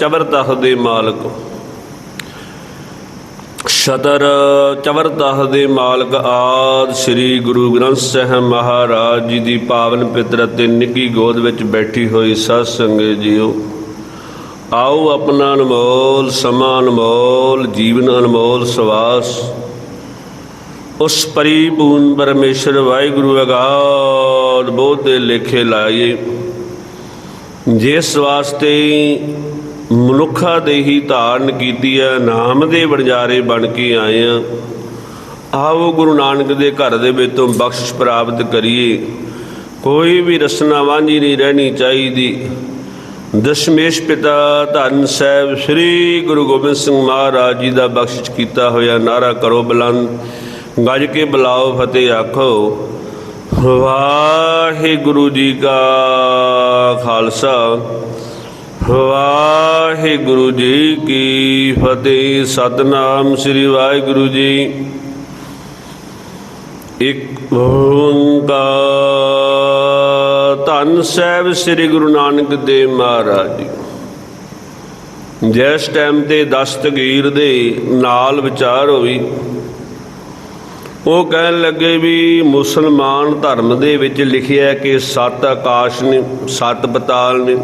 ਚਬਰ ਤਖ ਦੇ ਮਾਲਕ। ਸ਼ਤਰ ਚਵਰ ਦੇ ਮਾਲਕ ਆਦ ਸ੍ਰੀ ਗੁਰੂ ਗ੍ਰੰਥ ਸਾਹਿਬ ਮਹਾਰਾਜ ਜੀ ਦੀ ਪਾਵਨ ਪਿਤਰ ਅਤੇ ਨਿੱਗੀ ਗੋਦ ਵਿੱਚ ਬੈਠੀ ਹੋਈ ਸਾਧ ਸੰਗਤ ਜੀਓ। ਆਓ ਆਪਣਾ ਅਨਮੋਲ, ਸਮਾਂ ਅਨਮੋਲ, ਜੀਵਨ ਅਨਮੋਲ ਸਵਾਸ। ਉਸ ਪਰਿਪੂਰਨ ਪਰਮੇਸ਼ਰ ਵਾਹਿਗੁਰੂ ਅਗਾਧ ਬੋਧ ਦੇ ਲੇਖੇ ਲਾਈਏ। ਜਿਸ ਵਾਸਤੇ ਮਨੁੱਖਾ ਦੇ ਹੀ ਧਾਰਨ ਕੀਤੀ ਹੈ, ਨਾਮ ਦੇ ਵਣਜਾਰੇ ਬਣ ਕੇ ਆਏ ਆ ਆਓ ਗੁਰੂ ਨਾਨਕ ਦੇ ਘਰ ਦੇ ਵਿੱਚ ਤੋਂ ਬਖਸ਼ਿਸ਼ ਪ੍ਰਾਪਤ ਕਰੀਏ। ਕੋਈ ਵੀ ਰਸਨਾ ਵਾਂਝੀ ਨਹੀਂ ਰਹਿਣੀ ਚਾਹੀਦੀ। ਦਸ਼ਮੇਸ਼ ਪਿਤਾ ਧੰਨ ਸਾਹਿਬ ਸ੍ਰੀ ਗੁਰੂ ਗੋਬਿੰਦ ਸਿੰਘ ਮਹਾਰਾਜ ਜੀ ਦਾ ਬਖਸ਼ਿਸ਼ ਕੀਤਾ ਹੋਇਆ ਨਾਰਾ ਕਰੋ ਬੁਲੰਦ। ਗੱਜ ਕੇ ਬੁਲਾਓ, ਫਤਿਹ ਆਖੋ। ਵਾਹਿਗੁਰੂ ਜੀ ਕਾ ਖਾਲਸਾ, ਵਾਹਿਗੁਰੂ ਜੀ ਕੀ ਫਤਿਹ। ਸਤਨਾਮ ਸ੍ਰੀ ਵਾਹਿਗੁਰੂ ਜੀ। ਇੱਕ ਓੰਕਾਰ। ਧੰਨ ਸਾਹਿਬ ਸ੍ਰੀ ਗੁਰੂ ਨਾਨਕ ਦੇਵ ਮਹਾਰਾਜ ਜੀ। ਜਿਸ ਟਾਈਮ ਤੇ ਦਸਤਗੀਰ ਦੇ ਨਾਲ ਵਿਚਾਰ ਹੋਈ ਉਹ ਕਹਿਣ ਲੱਗੇ ਵੀ ਮੁਸਲਮਾਨ ਧਰਮ ਦੇ ਵਿੱਚ ਲਿਖਿਆ ਕਿ ਸੱਤ ਆਕਾਸ਼ ਨੇ, ਸੱਤ ਪਤਾਲ ਨੇ।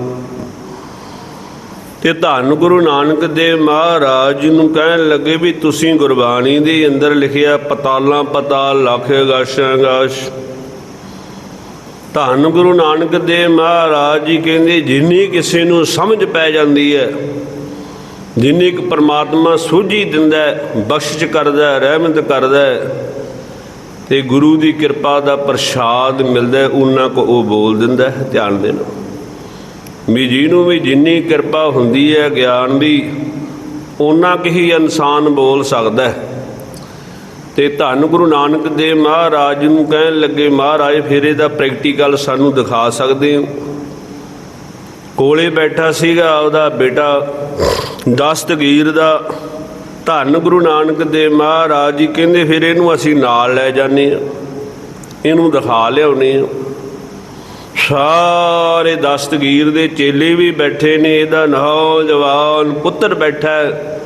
ਤੇ ਧੰਨ ਗੁਰੂ ਨਾਨਕ ਦੇਵ ਮਹਾਰਾਜ ਜੀ ਨੂੰ ਕਹਿਣ ਲੱਗੇ ਵੀ ਤੁਸੀਂ ਗੁਰਬਾਣੀ ਦੇ ਅੰਦਰ ਲਿਖਿਆ ਪਤਾਲਾਂ ਪਤਾਲ, ਲੱਖ ਆਗਾਸ਼ਾਂ ਆਗਾਸ਼ ਧੰਨ ਗੁਰੂ ਨਾਨਕ ਦੇਵ ਮਹਾਰਾਜ ਜੀ ਕਹਿੰਦੇ, ਜਿੰਨੀ ਕਿਸੇ ਨੂੰ ਸਮਝ ਪੈ ਜਾਂਦੀ ਹੈ, ਜਿੰਨੀ ਕੁ ਪਰਮਾਤਮਾ ਸੂਝੀ ਦਿੰਦਾ ਬਖਸ਼ਿਸ਼ ਕਰਦਾ ਰਹਿਮਤ ਕਰਦਾ ਤੇ ਗੁਰੂ ਦੀ ਕਿਰਪਾ ਦਾ ਪ੍ਰਸ਼ਾਦ ਮਿਲਦਾ ਹੈ, ਉਹਨਾਂ ਕੋ ਉਹ ਬੋਲ ਦਿੰਦਾ ਹੈ ਧਿਆਨ ਦੇਣਾ। ਵੀ ਜਿਹਨੂੰ ਵੀ ਜਿੰਨੀ ਕਿਰਪਾ ਹੁੰਦੀ ਹੈ ਗਿਆਨ ਦੀ ਉਹਨਾਂ ਕਿ ਹੀ ਇਨਸਾਨ ਬੋਲ ਸਕਦਾ ਹੈ। ਤੇ ਧੰਨ ਗੁਰੂ ਨਾਨਕ ਦੇਵ ਮਹਾਰਾਜ ਨੂੰ ਕਹਿਣ ਲੱਗੇ ਮਹਾਰਾਜ ਫੇਰੇ ਦਾ ਪ੍ਰੈਕਟੀਕਲ ਸਾਨੂੰ ਦਿਖਾ ਸਕਦੇ ਹੋ? ਕੋਲੇ ਬੈਠਾ ਸੀਗਾ ਉਹਦਾ ਬੇਟਾ ਦਸਤਗੀਰ ਦਾ ਧੰਨ ਗੁਰੂ ਨਾਨਕ ਦੇਵ ਮਹਾਰਾਜ ਜੀ, ਕਹਿੰਦੇ ਫਿਰ ਇਹਨੂੰ ਅਸੀਂ ਨਾਲ ਲੈ ਜਾਂਦੇ ਹਾਂ। ਇਹਨੂੰ ਦਿਖਾ ਲਿਆਉਨੇ ਆ ਸਾਰੇ ਦਸਤਗੀਰ ਦੇ ਚੇਲੇ ਵੀ ਬੈਠੇ ਨੇ, ਇਹਦਾ ਨੌਜਵਾਨ ਪੁੱਤਰ ਬੈਠਾ ਹੈ।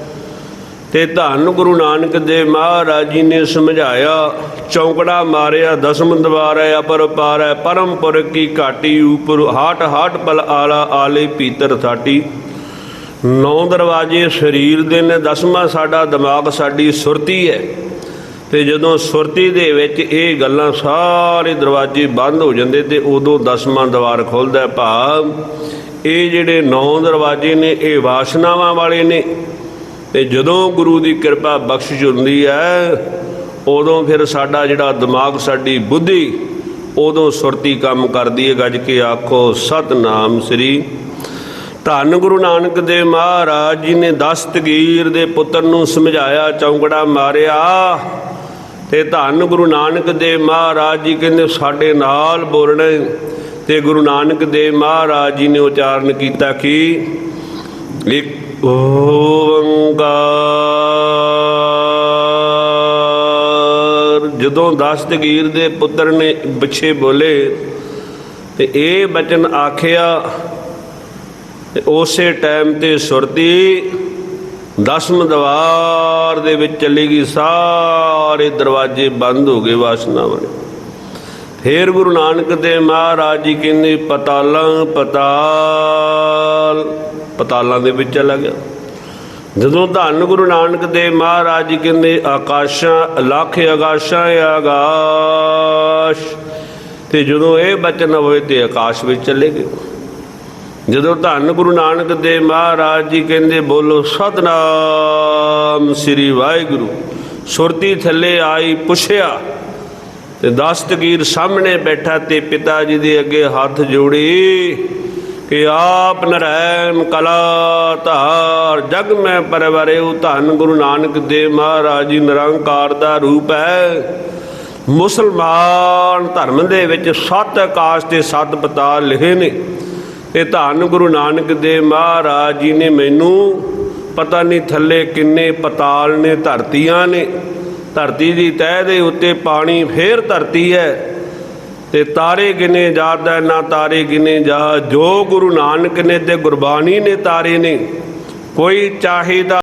ਤੇ ਧੰਨ ਗੁਰੂ ਨਾਨਕ ਦੇਵ ਮਹਾਰਾਜ ਜੀ ਨੇ ਸਮਝਾਇਆ, ਚੌਂਕੜਾ ਮਾਰਿਆ, ਦਸਮ ਦਵਾਰ ਹੈ ਅਪਰ ਪਾਰ ਹੈ ਪਰਮਪੁਰ ਕੀ ਘਾਟੀ, ਉਪਰ ਹਾਟ ਹਾਟ ਪਲ ਆਲਾ ਆਲੇ ਪੀਤਰ ਥਾਟੀ। ਨੌ ਦਰਵਾਜੇ ਸਰੀਰ ਦੇ ਨੇ, ਦਸਵਾਂ ਸਾਡਾ ਦਿਮਾਗ ਸਾਡੀ ਸੁਰਤੀ ਹੈ। ਤੇ ਜਦੋਂ ਸੁਰਤੀ ਦੇ ਵਿੱਚ ਇਹ ਗੱਲਾਂ ਸਾਰੇ ਦਰਵਾਜ਼ੇ ਬੰਦ ਹੋ ਜਾਂਦੇ ਤੇ ਉਦੋਂ ਦਸਵਾਂ ਦਵਾਰ ਖੁੱਲਦਾ ਭਾਵ ਇਹ ਜਿਹੜੇ ਨੌ ਦਰਵਾਜ਼ੇ ਨੇ, ਇਹ ਵਾਸ਼ਨਾਵਾਂ ਵਾਲੇ ਨੇ। ਤੇ ਜਦੋਂ ਗੁਰੂ ਦੀ ਕਿਰਪਾ ਬਖਸ਼ਿਸ਼ ਹੁੰਦੀ ਹੈ, ਉਦੋਂ ਫਿਰ ਸਾਡਾ ਜਿਹੜਾ ਦਿਮਾਗ, ਸਾਡੀ ਬੁੱਧੀ ਉਦੋਂ ਸੁਰਤੀ ਕੰਮ ਕਰਦੀ ਹੈ। ਗੱਜ ਕੇ ਆਖੋ, ਸਤਨਾਮ ਸ੍ਰੀ ਧੰਨ ਗੁਰੂ ਨਾਨਕ ਦੇਵ ਮਹਾਰਾਜ ਜੀ ਨੇ ਦਸਤਗੀਰ ਦੇ ਪੁੱਤਰ ਨੂੰ ਸਮਝਾਇਆ ਚੌਂਕੜਾ ਮਾਰਿਆ। ਤੇ ਧੰਨ ਗੁਰੂ ਨਾਨਕ ਦੇਵ ਮਹਾਰਾਜ ਜੀ ਕਹਿੰਦੇ, ਸਾਡੇ ਨਾਲ ਬੋਲਣਾ ਤੇ ਗੁਰੂ ਨਾਨਕ ਦੇਵ ਮਹਾਰਾਜ ਜੀ ਨੇ ਉਚਾਰਨ ਕੀਤਾ ਕਿ, ਇੱਕ ਓੰਕਾਰ। ਜਦੋਂ ਦਸਤਗੀਰ ਦੇ ਪੁੱਤਰ ਨੇ ਪਿੱਛੇ ਬੋਲੇ, ਤੇ ਇਹ ਬਚਨ ਆਖਿਆ ਤੇ ਉਸੇ ਟਾਈਮ ਤੇ ਸੁਰਤੀ ਦਸਮ ਦਵਾਰ ਦੇ ਵਿੱਚ ਚਲੀ ਗਈ, ਸਾਰੇ ਦਰਵਾਜ਼ੇ ਬੰਦ ਹੋ ਗਏ ਵਾਸਨਾਵਾਂ ਦੇ ਫੇਰ ਗੁਰੂ ਨਾਨਕ ਦੇਵ ਮਹਾਰਾਜ ਜੀ ਕਹਿੰਦੇ, ਪਤਾਲਾਂ, ਪਤਾਲ। ਪਤਾਲਾਂ ਦੇ ਵਿੱਚ ਚਲਾ ਗਿਆ। ਜਦੋਂ ਧੰਨ ਗੁਰੂ ਨਾਨਕ ਦੇਵ ਮਹਾਰਾਜ ਜੀ ਕਹਿੰਦੇ, ਆਕਾਸ਼ਾਂ, ਲੱਖ ਆਕਾਸ਼ਾਂ ਆਕਾਸ਼। ਤੇ ਜਦੋਂ ਇਹ ਬਚਨ ਹੋਏ ਤੇ ਆਕਾਸ਼ ਵਿੱਚ ਚਲੇ ਗਏ। ਜਦੋਂ ਧੰਨ ਗੁਰੂ ਨਾਨਕ ਦੇਵ ਮਹਾਰਾਜ ਜੀ ਕਹਿੰਦੇ ਬੋਲੋ, ਸਤਨਾਮ ਸ੍ਰੀ ਵਾਹਿਗੁਰੂ। ਸੁਰਤੀ ਥੱਲੇ ਆਈ ਪੁੱਛਿਆ ਤੇ ਦਸਤਗੀਰ ਸਾਹਮਣੇ ਬੈਠਾ ਤੇ ਪਿਤਾ ਜੀ ਦੇ ਅੱਗੇ ਹੱਥ ਜੋੜੇ ਕਿ ਆਪ ਨਰੈਣ ਕਲਾ ਧਾਰ, ਜਗ ਮੈਂ ਪਰਵਰਿਉ ਧੰਨ ਗੁਰੂ ਨਾਨਕ ਦੇਵ ਮਹਾਰਾਜ ਜੀ, ਨਿਰੰਕਾਰ ਦਾ ਰੂਪ ਹੈ। ਮੁਸਲਮਾਨ ਧਰਮ ਦੇ ਵਿੱਚ ਸੱਤ ਆਕਾਸ਼ ਤੇ ਸੱਤ ਪਤਾਲ ਲਿਖੇ ਨੇ। ਤੇ ਧੰਨ ਗੁਰੂ ਨਾਨਕ ਦੇਵ ਮਹਾਰਾਜ ਜੀ ਨੇ ਮੈਨੂੰ ਪਤਾ ਨਹੀਂ ਥੱਲੇ ਕਿੰਨੇ ਪਤਾਲ ਨੇ, ਧਰਤੀਆਂ ਨੇ। ਧਰਤੀ ਦੀ ਤਹਿ ਦੇ ਉੱਤੇ ਪਾਣੀ ਫੇਰ ਧਰਤੀ ਹੈ ਤੇ ਤਾਰੇ ਗਿਨੇ ਜਾਦਾ, ਨਾ ਤਾਰੇ ਗਿਨੇ ਜਾ ਜੋ ਗੁਰੂ ਨਾਨਕ ਨੇ ਤੇ ਗੁਰਬਾਣੀ ਨੇ ਤਾਰੇ ਨੇ, ਕੋਈ ਚਾਹੇ ਦਾ